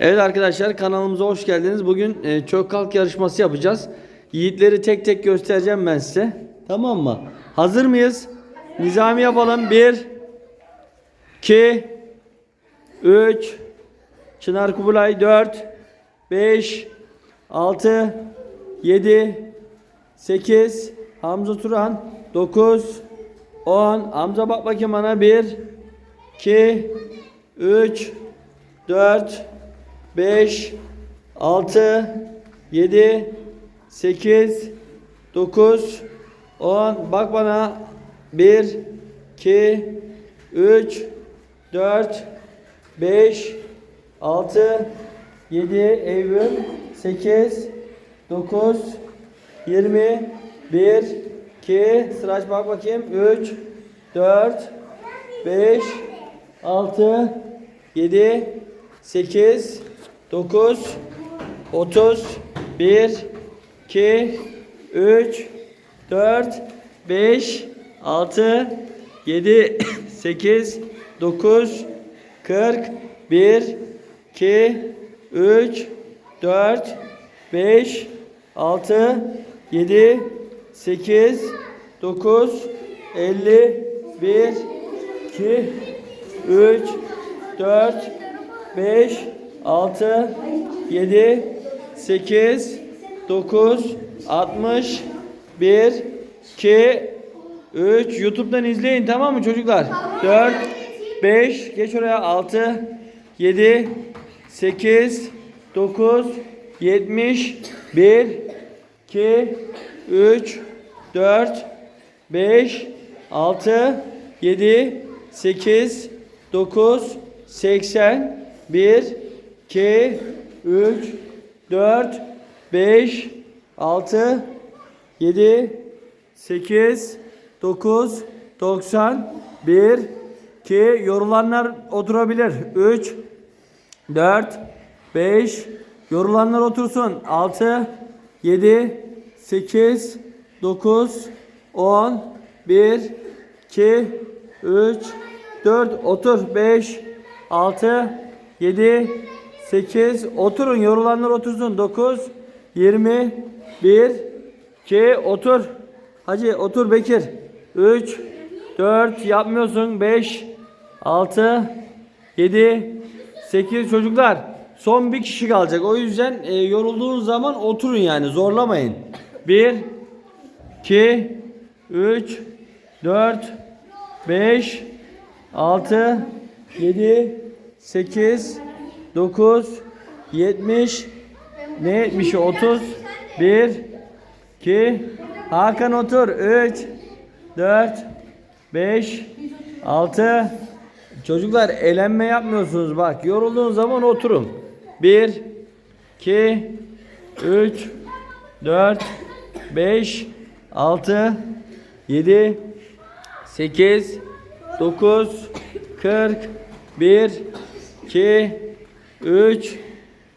Evet arkadaşlar kanalımıza hoş geldiniz. Bugün e, çök kalk yarışması yapacağız. Yiğitleri tek tek göstereceğim ben size. Tamam mı? Hazır mıyız? Nizami yapalım. 1 2 3 Çınar Kubilay 4 5 6 7 8 Hamza Turan 9 10 Hamza bak bakayım bana 1 2 3 4 5 6 7 8 9 10 bak bana. 1 2 3 4 5 6 7 Eylül. 8 9 20 1 2 sıraç bak bakayım. 3 4 5 6 7 8 9 30 1 2 3 4 5 6 7 8 9 40 1 2 3 4 5 6 7 8 9 50 1 2 3 4 5 6 7 8 9 60 1 2 3 YouTube'dan izleyin tamam mı çocuklar? 4 5 geç oraya 6 7 8 9 70 1 2 3 4 5 6 7 8 9 80 1 2 3 4 5 6 7 8 9 90 1 2 yorulanlar oturabilir. 3 4 5 yorulanlar otursun. 6 7 8 9 10 1 2 3 4 otur. 5 6 7 8 oturun yorulanlar otursun 9 20 1 2 otur. Hacı otur Bekir. 3 4 yapmıyorsun. 5 6 7 8 çocuklar son bir kişi kalacak. O yüzden e, yorulduğunuz zaman oturun yani zorlamayın. 1 2 3 4 5 6 7 8 9 70 ne 70 30 1 2 Hakan otur 3 4 5 6 Çocuklar elenme yapmıyorsunuz bak yorulduğun zaman oturun. 1 2 3 4 5 6 7 8 9 40 1 2 3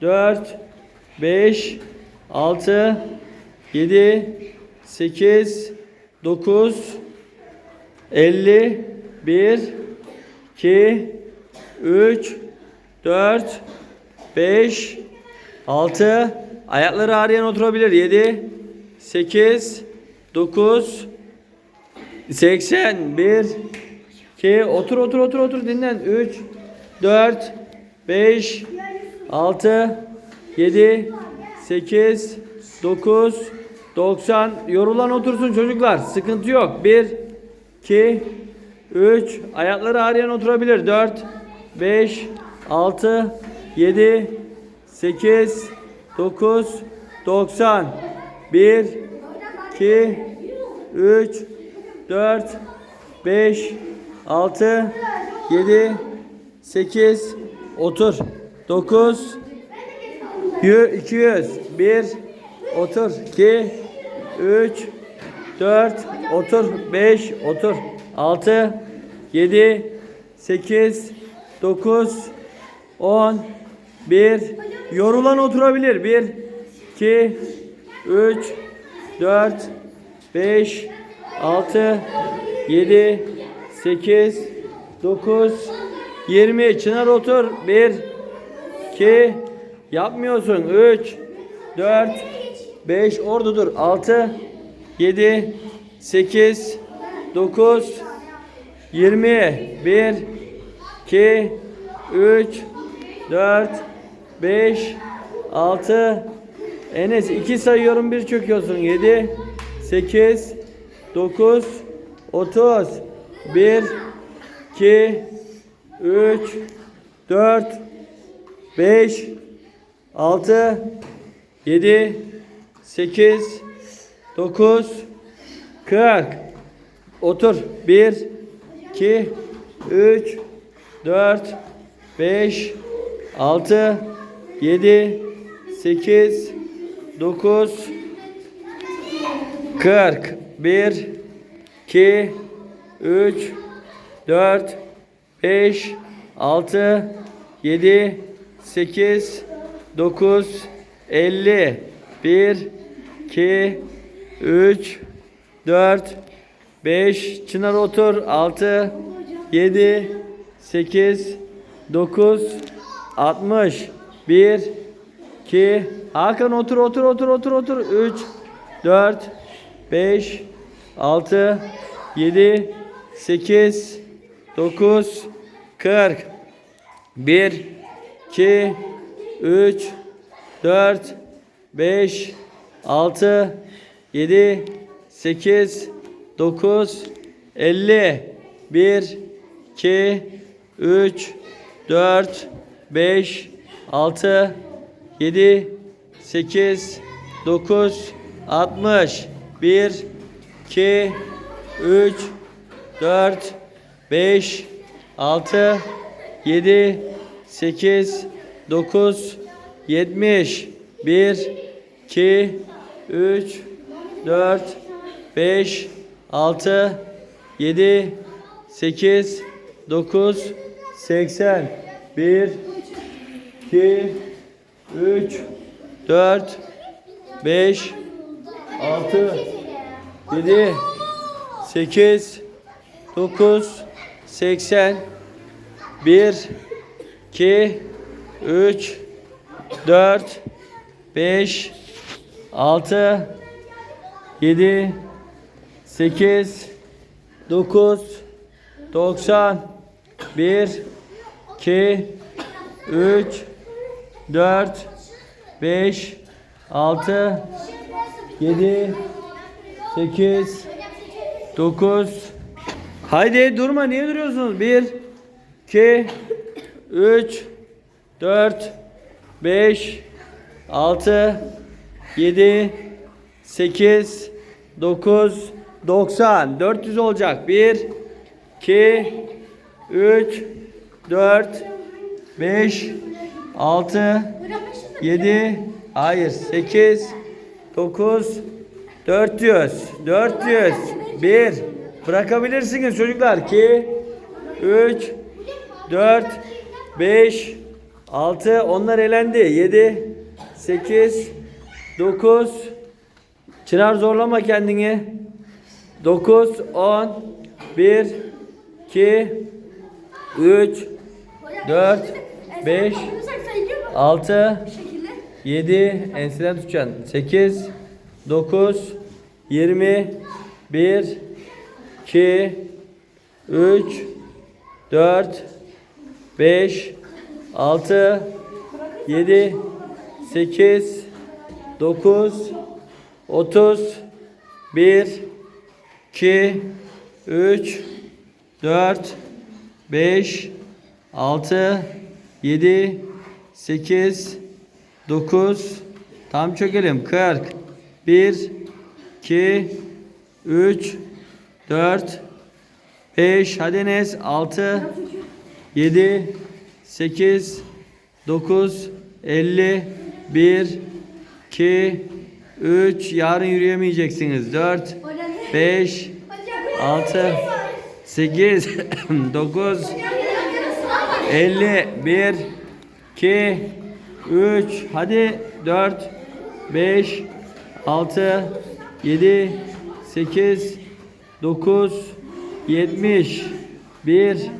4 5 6 7 8 9 50 1 2 3 4 5 6 ayakları ağrıyan oturabilir. 7 8 9 81 2 otur otur otur otur. Dinlen. 3 4 5 6 7 8 9 90 yorulan otursun çocuklar sıkıntı yok. 1 2 3 ayakları ağrıyan oturabilir. 4 5 6 7 8 9 90 1 2 3 4 5 6 7 8 otur 9 200 1 otur. 2 3 4 otur. 5 otur. 6 7 8 9 10 1 yorulan oturabilir. 1 2 3 4 5 6 7 8 9 20 Çınar otur. 1 2 Yapmıyorsun. 3, 4, 5. Orada dur. 6, 7, 8, 9, 20. 1, 2, 3, 4, 5, 6. Enes 2 sayıyorum 1 çöküyorsun. 7, 8, 9, 30. 1, 2, 3, 4, 5, 6, 7, 8, 9, 40. Otur. 1, 2, 3, 4, 5, 6, 7, 8, 9, 40. 1, 2, 3, 4, 5, 6, 7, 8, 9, 50. 1, 2, 3, 4, 5. Çınar otur. 6, 7, 8, 9, 60. 1, 2, Hakan otur otur otur otur otur. 3, 4, 5, 6, 7, 8, 9, 40. 1, 2, 3, 4, 5, 6, 7, 8, 9, 50. 1, 2, 3, 4, 5, 6, 7, 8, 9, 60. 1, 2, 3, 4, 5, 6, 7, 8, 9, 70. 1, 2, 3, 4, 5, 6, 7, 8, 9, 80. 1, 2, 3, 4, 5, 6, 7, 8, 9, 80. 1, 2, 3, 4, 5, 6, 7, 8, 9, 90. 1, 2, 3, 4, 5, 6, 7, 8, 9. Haydi durma niye duruyorsunuz? 1, 2, 3, 4, 5, 6, 7, 8, 9, 90. 400 olacak. 1, 2, 3, 4, 5, 6, 7, hayır 8, 9, 400, 400, 1. Bırakabilirsiniz çocuklar. 2, 3, 4, 5, 6. Onlar elendi. 7, 8, 9. Çınar zorlama kendini. 9, 10, 1, 2, 3, 4, 5, 6, 7, enseden tutacaksın. 8, 9, 20, 1, 2, 3, 4, 5, 6, 7, 8, 9, 30, 1, 2, 3, 4, 5, 6, 7, 8, 9, tam çökelim. 40, 1, 2, 3, 4, 5, hadi Enes 6, 7, 8, 9, 50, 1, 2, 3, yarın yürüyemeyeceksiniz. 4, 5, 6, 8, 9, 50 1 2 3 hadi 4 5 6 7 8 9 70 1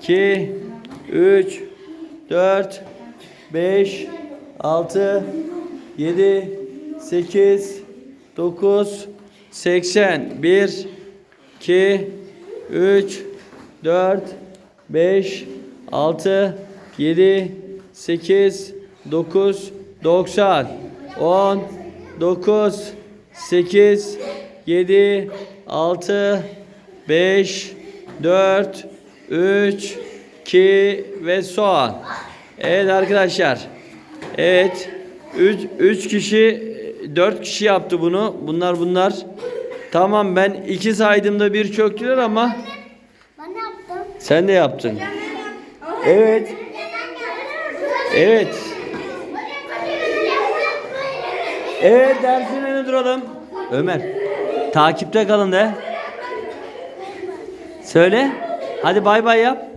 2 3 4 5 6, 7, 8, 9, 80. 1, 2, 3, 4, 5, 6, 7, 8, 9, 90. 10, 9, 8, 7, 6, 5, 4, 3, 2 ve son. Evet arkadaşlar. Evet. 3 3 kişi 4 kişi yaptı bunu. Bunlar bunlar. Tamam ben 2 saydığımda bir çöktüler ama Ben ne yaptım? sen de yaptın. Evet. Evet. Evet dersin önüne duralım. Ömer. Takipte kalın de. Söyle. Hadi bay bay yap.